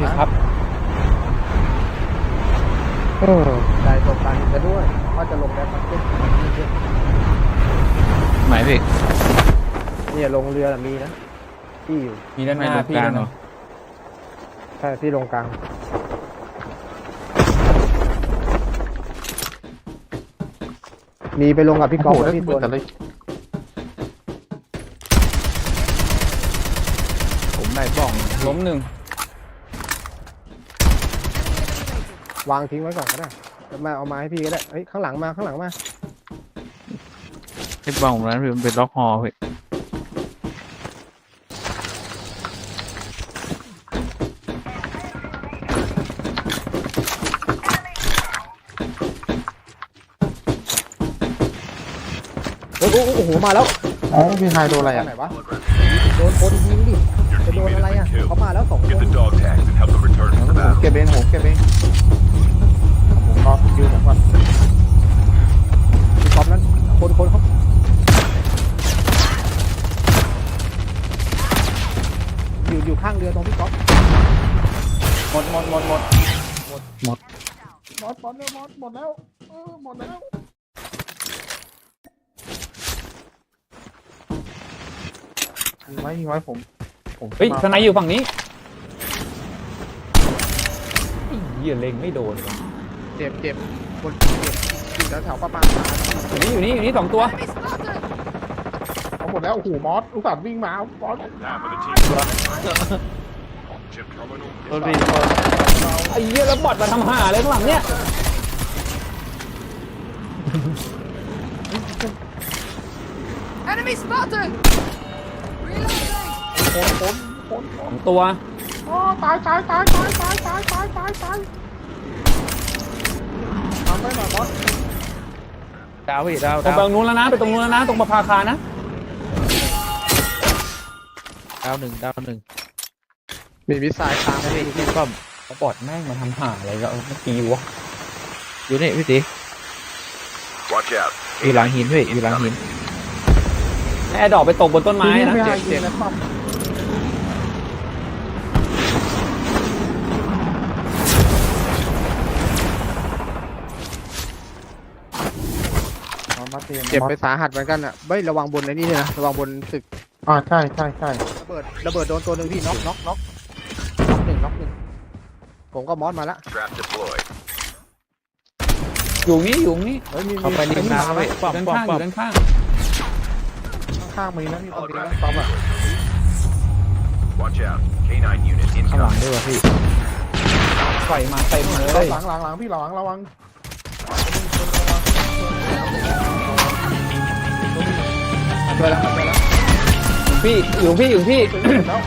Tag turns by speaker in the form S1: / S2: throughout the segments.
S1: พี่
S2: นะครับ
S3: เออได้ตกตังค์จะด้วยว่าจะลงแบ็คมาร์เก็ต
S1: ไหนพี่
S3: เนี่ยลงเรือน่ะมีนะที่อยู่
S2: มีด้านห
S1: ไม่
S2: น้า
S1: ลง
S2: พี่
S1: กลาง
S2: นะ
S1: เหรอ
S3: ใช่พี่ลงกลางมีไปลงกับพี่กอล์ฟแล้วพี่ตัวหนึ่ง
S1: ผมได้บ้อง
S2: ล้มหนึ่ง
S3: วางทิ้งไว้ก่อนก็ได้แล้วมาเอามาให้พี่ก็ได้เฮ้ยข้างหลังมาข้างหลังมา
S1: ไอ้บ้องผมนั้นพี่มันเป็นล็อกฮอพี่
S3: โอ้โหโอ้โหมาแล้ว
S4: อ๋อพี่ไฮโดนอะไรอะ
S3: ไหนวะโดนคนยิงดิจะโดนอะไรอะเขามาแล้วสองค
S5: Get
S3: น
S5: the dog tags and help them return to the
S4: ผม
S5: battle.
S4: เก็บเองผมเก็บเองผมร อคิวผมก่อน
S3: พี่กอล์ฟนั้นคนคนเขาอยู่อยู่ข้างเรือตรงพี่กอล์ฟ
S2: หมดหมดหมดหมด
S4: หมดหมดแล้วหมดหมดแล้วเออหมดแล้วยิงไว้ยิงไว้ผมผม
S2: เฮ้ย
S4: มา
S2: ทนายอยู่ฝั่งนี้ไอ้เหี้ยเล็งไม่โดนว่ะ
S4: เจ็บเจ็บคนเจ็บอยู่แถวๆประมาณ
S2: อยู่นี่อยู่นี่อยู่นี่สองตัว
S4: เอาหมดแล้วโอ้โหมอสอุตส่าห์วิ่งมาบอส
S5: Half of the team. Chip terminal.
S1: รถพี่
S2: ไอ้เหี้ยแล้วบอดมาทำห่าอะไรข้างหลังเนี่ย
S6: Enemy spotted!
S4: คนคนคน
S2: สองตัว
S4: อ๋อตายตายตายตายตายตายตายตายตายทำได้หน่อยบอส
S1: ดาวพี่ดาว
S2: ตรง
S1: ดาว
S2: ไปตรงนู้นแล้วนะไปตรงนู้นแล้วนะตรงประภาคารนะ
S1: ดาวหนึ่งดาวหนึ่ง
S4: มีมิสไซล์ค้าง
S1: ไอ้พี่พี่ป้อม
S2: แล้วบอดแม่งมาทำห่าอะไรก็เมื่อกี้วะ
S1: อยู่นี่พี่ตี
S5: Watch out.
S1: อยู่หลังหินพี่อยู่หลังหิน
S2: แอร์ดรอปไปตกบนต้นไม้นะ
S4: ไม่ได้ยิง เอามาเตรียม
S3: เจ็บไปสาหัสเหมือนกันอะเฮ้ยระวังบนไอ้นี่ด้วยนะระวังบนตึก
S4: อ่าใช่ใช่ใช่
S3: ระเบิดระเบิดโดนตัวหนึ่งพี่น็อกน็อกน็อกน็อกหนึ่งน็อกหนึ่งผมก็มอสมาละ
S5: Trap deployed.
S2: อยู่นี่อยู่นี่
S4: เฮ้ยมี
S1: เข้าไปริมน้ำแล้วพี่ป้อม
S2: ด้าน
S1: ป้อม
S2: ข้างอ
S1: ป้อม
S2: ยู่ด้านข้าง
S4: ข้างๆมีนะมีคนเดียวนะป้อมอะ
S5: Watch out. K9 unit
S1: ข้างหลัง
S5: incoming.
S1: ด้วยวะพี่
S2: ไฟมาเต็มเลย
S4: หลังหลังหลังพี่หลังระวัง
S3: ช่วยแล้วช่วยแล้ว
S2: พี่อยู่พี่อยู่พี่
S4: แล้ว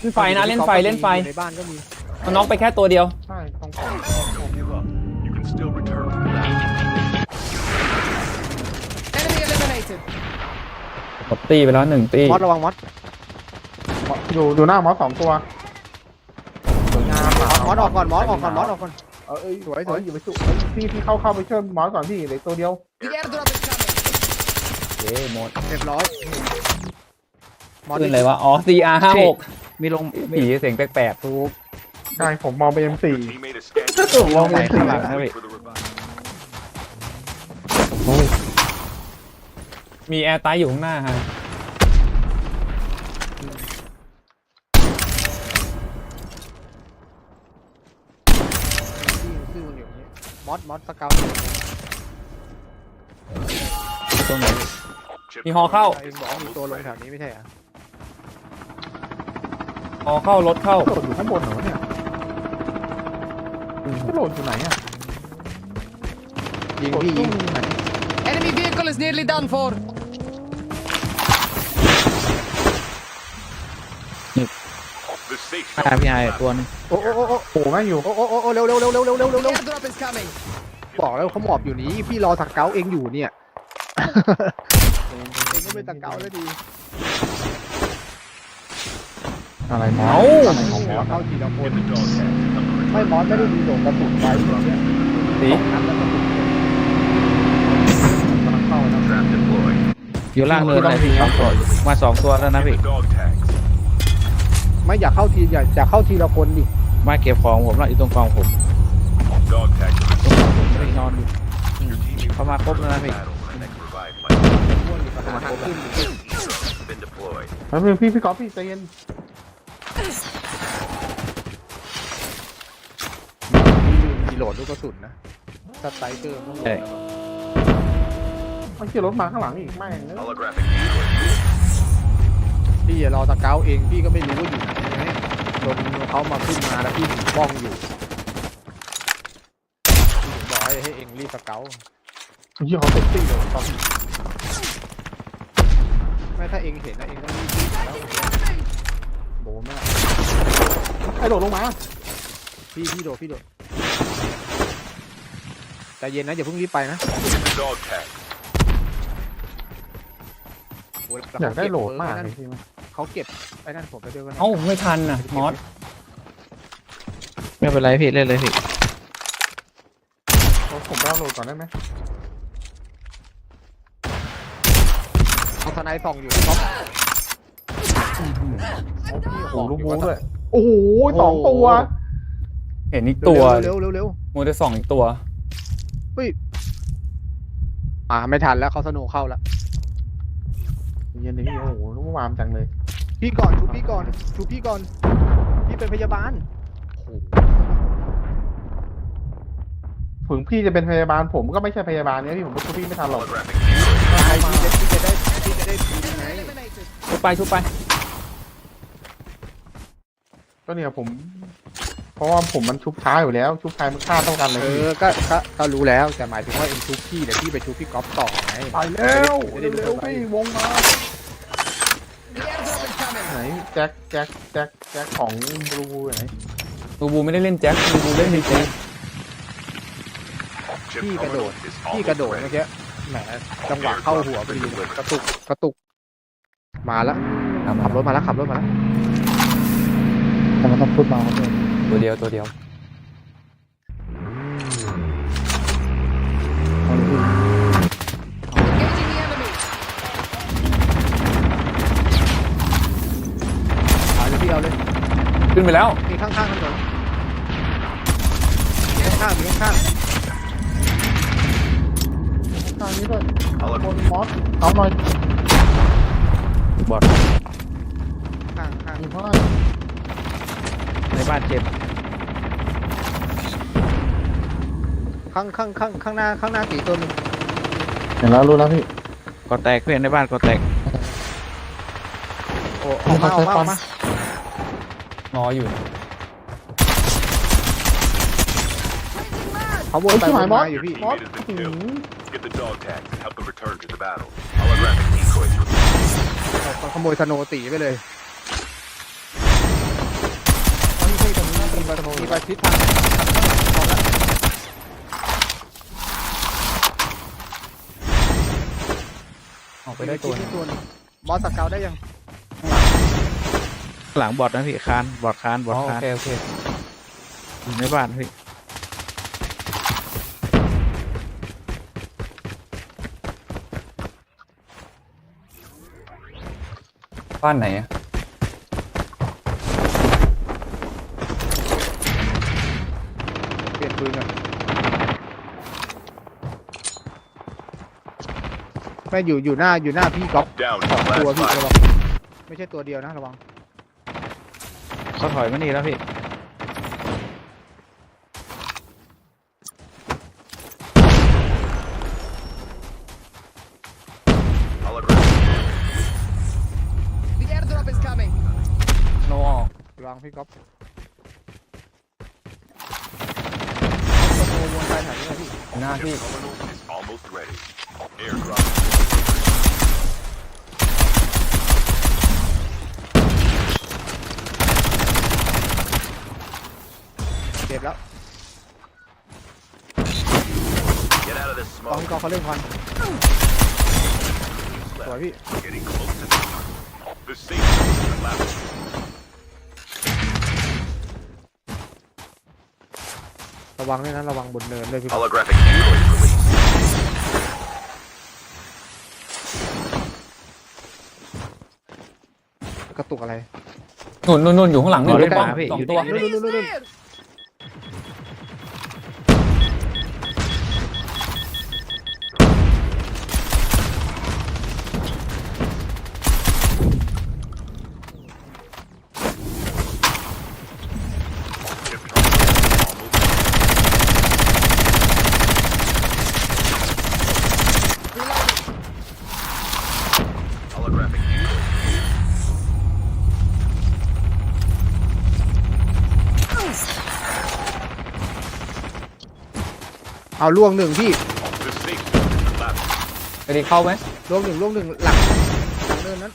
S2: เล่นไฟนะเล่นไฟเล่นไฟ
S3: ในบ้านก็มี
S2: มันน็อกไปแค่ตัวเดียว
S4: ใช่ตรงกลาง
S5: Don't give up. You can still return to the battle.
S6: Enemy eliminated!
S2: กดตีไปแล้วหนึ่งตี
S3: มอสระวังมอส
S4: อยู่อยู่หน้ามอสสองตัวสวยงาม
S3: มอสออกก่อนมอสออกก่อนมอสออกก่อน
S4: เออเอ้ย
S3: สวยสวย
S4: อย่าไปสุพี่พี่เข้าเข้าไปช่วยมอสก่อนพี่เหลือตัวเดียว
S6: The airdrop is coming!
S2: เย้หมด
S3: เรียบร้อยมอส
S2: ขึ้นเลยวะอ๋อ CR ห้าหก
S1: มีลง
S2: ผีเสียงแปลกๆทุก
S4: ใช่ผมมองไปเอ็มสี่
S5: Teammate is scanning.
S4: มองไป
S1: ข้างหลังนะพี่
S5: For the revive.
S2: มีแอร์ไตอยู่ข้างหน้าฮะ
S3: ที่ซื่อมันอยู่อย่างนี้ม อสมอสสเกล
S2: ตรงไหน
S5: Chip
S2: มีฮอเข้า
S3: เองบอกว่ามีตัวลงแถวนี้ไม่ใช่เหรอ
S2: ฮอเข้ารถเข้า
S4: โหลดอยู่ข้างบนเหรอเนี่ยโหลดอยู่ไหนอะ
S3: ยิงพี่ยิง
S4: ไหน
S6: Enemy vehicle is nearly done for!
S5: The safe
S1: หน้าพี่ไอ
S5: collapsed.
S1: ตัวนึง
S3: โอ้โอ้โอ้โอ้
S4: โอ้แม่งอยู่
S3: โอ้โอ้โอ้โอ้เร็วเร็วเร็วเร็วเร็วเร็วเร็วเร็ว
S6: airdrop is coming!
S3: บอกแล้วเขาหมอบอยู่นี้พี่รอถักเกาเองอยู่เนี่ย เองก็ไม่ถักเกาแล้วดี
S4: อะไรมอ
S2: เอา
S4: สอะไรของมอส
S3: เข้าทีละคน
S5: Get the dog tags and help them
S3: ไม่
S5: return.
S3: มอสไม่ได้มีส่งกระสุนไปเนี่ย
S2: สี
S3: นัดแล้วกระสุน
S4: กำลังเข้านะ
S1: อยู่ล่างเนินเลยพี่สองตัวอยู่มาสองตัวแล้วนะพี่
S5: dog tags.
S3: ไม่อยากเข้าทีอย่าอย่าเข้าทีละคนดิ
S1: มาเก็บของผมแล้วอยู่ตรงกองผม
S5: Dog tag
S1: ตรงกองผมไม่นอนอยู่
S5: Your team
S1: เขามาครบแล้วนะพี่
S5: battle for the next revived flight.
S3: อ้วนอยู่ประหาทางขึ้น
S5: Been deployed.
S4: แล้วพี่พี่พี่ก๊อฟพี่ใจเย็น
S3: มีโหลดลูกกระสุนนะสไตรเกอร์ต้องโหลด
S1: ใช่
S4: มันขี่รถมาข้างหลังอีกแม่งเอ้ย
S5: Holographic decoy.
S3: พี่อย่ารอสเกาต์เองพี่ก็ไม่รู้ว่าอยู่ไหนใช่ไหมโดนเขามาขึ้นมาแล้วพี่ถึงบ้องอยู่พี่ถึงบอกให้ให้เองรีบสเกาต์
S4: ยี่ห้อเซ็กซี่เลยก๊อฟ
S3: ไม่ถ้าเองเห็นนะเองต้องรีบวิ่งแล้ว
S4: โดนแม่ไอ้โดดลงมา
S3: พี่พี่โดดพี่โดดใจเย็นนะอย่าเพิ่งรีบไปนะ
S5: Dog tag.
S3: โอ้แต่
S4: อยาก
S3: เข
S4: ได้
S3: เบ
S4: โหลดมาก
S3: เบอร์
S4: เล
S3: ไว้
S4: ยพี่มั้ย
S3: เขาเก็บ ไอ้นั่นผมไปด้วยกัน
S2: เอ้าไม่ทันน่ะมอส
S1: ไม่เป็นไรพี่เล่นเลยพี่
S4: เอาผมไปเอาโหลดก่อนได้ไหม
S3: เอาทนายส่องอยู่ก๊อฟ
S4: โอ้โหลูกบูด้วยโอ้โหสองตัว
S2: เห็นอีกตัว
S3: เร็วเร็วเร็วเร็ว
S2: โมเดลสองอีกตัว
S3: อ่าไม่ทันแล้วเขาสโนว์เข้าแล้ว
S4: เย็นนี้โอ้โหลูกวามจังเลย
S3: พี่ก่อนชูพี่ก่อนชูพี่ก่อน พี่เป็นพยาบาลโอ้โห
S4: ถึงพี่จะเป็นพยาบาลผมก็ไม่ใช่พยาบาลเนี่ยพี่ผมก็ช่วยพี่ไม่ทันหรอก
S5: Holographic decoy.
S3: ใครพี่จะพี่จะได้พี่จะได้ทีมไง
S6: Eliminated.
S2: ชุบไปชุบไป
S4: ก็เนี่ยผม เพราะว่าผมมันชุบช้าอยู่แล้ว ชุบชายมันฆ่าเท่ากันเลย
S3: เอ
S4: พี่
S3: อก็ก็ก็รู้แล้วแต่หมายถึงว่าเอ็นชูพี่เดี๋ยวพี่ไปชูพี่ก๊อฟต่อไง
S4: ไปแล้ว
S3: จะได้
S4: เร็วๆพี่วงมา
S6: The airdrop is coming.
S4: ไหน แจ็คแจ็คแจ็คแจ็คของบลูไหน
S2: บูบูไม่ได้เล่นแจ็คบูบูเล่นดีเจ
S5: Chip
S3: พี่กระโดด
S5: terminal is
S3: พี่
S5: almost
S3: กระโดด
S5: ready.
S3: เมื่อกี้แหมจังหวะเข้าหัวพอดีเลยกระตุกกระตุก มาแล้วขับรถมาแล้วขับรถมาแล้ว
S4: แต่มันต้องพูดมาครับ
S2: ตัวเดียวตัวเดียว
S6: Engaging the enemy.
S3: เอาเล ยพี่เอาเลย
S2: ขึ้นไปแล้ว
S3: มีข้างๆถนนมีข้างๆมีข้าง
S4: ทางนี้ด้วย
S5: Holo-
S4: คนมอสเอาหน่อย
S1: บอด
S3: ๆข้างข้าง
S4: มีพ่อ
S1: ในบ้านเจ็บ
S3: ข้างข้างข้างข้างหน้าข้างหน้าตีตัวหนึง
S4: เห็นแล้วรู้แล้วพี่
S1: ก็แตกเพื่อนในบ้านก็แตก
S3: โอ้ออกมาออกมาออกมา ร
S2: ออยู่
S3: เขาวนไป
S4: ชิบ
S3: ว
S4: หาย
S3: น
S4: มอ
S3: มา
S4: ส
S3: อยู่พี่
S4: มอส
S5: Teammate has
S4: หื
S5: been
S4: ม
S5: killed. Get the dog tags and help them return to the battle. Holographic decoys released.
S3: เขาขโมยสโนว์ตีไปเลยอ๋อนี่ใช่ตรงนี้มีประมีประชิดทางทางข้างหลังเขาแล้ว
S2: ออกไปได้ตัวห
S3: มี
S2: นึง
S3: ตัวหนึงบอสสเกาได้ยัง
S1: หลังบอดนะพี่คานบอดคานบ
S2: อ๋
S1: อ
S2: อ
S1: ด
S2: โอ
S1: คาน
S2: เคโอเค
S1: อยู่ในบ้านพี่
S2: บ้านไหนอะ
S3: เปลี่ยนปืนก่อนไม่อยู่อยู่หน้าอยู่หน้าพี่ก๊อฟ
S5: Down
S3: ส
S5: to
S3: อง
S5: the
S3: ตัว
S5: last
S3: พี่
S5: five.
S3: ระวังไม่ใช่ตัวเดียวนะระวัง
S1: เขาถอยมานี่แล้วพี่
S5: Holographic
S6: The airdrop is coming.
S2: โนออก
S3: ระวังพี่ก๊อฟสโนว์วนไปแถวนี้เลยพี่
S2: หน้าพี่
S5: terminal is almost ready. Airdrop.
S3: เจ็บแล้ว
S5: Get out of this
S3: กอง
S5: smoke.
S3: กองเขาเล่นควันสวยพี่
S5: Getting close to the The safe zone is collapsing.
S3: ระวังด้วยนะระวังบนเนินเลยพี่ก๊อฟ
S5: Holographic decoys released.
S3: กระตุกอะไร
S2: นุ่นนุ่นนุ่นอยู่ข้างหลัง
S1: อ๋
S2: นี่
S1: อ
S2: เล
S1: เล่
S2: ย
S1: น
S2: บ
S1: ห
S2: อ
S1: มาพี่
S2: สอง
S1: อยู่
S2: ตัว
S1: นี่อยู่
S3: เอาล่วงหนึ่งพี่
S5: The safe zone is collapsing.
S2: ไปดีเข้าไหม
S3: ล่วงหนึ่งล่วงหนึ่งหลังหลังเนินนั้น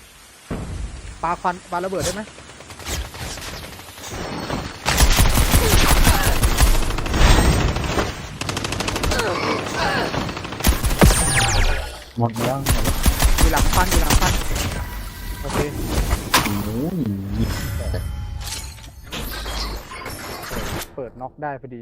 S3: ปาควันปาระเบิดได้ไหม
S4: หมดแล้ว
S3: อยู่หลังฟันอยู่หลังฟันโอเค
S4: โอ้ยเปิดน็อกได้พอดี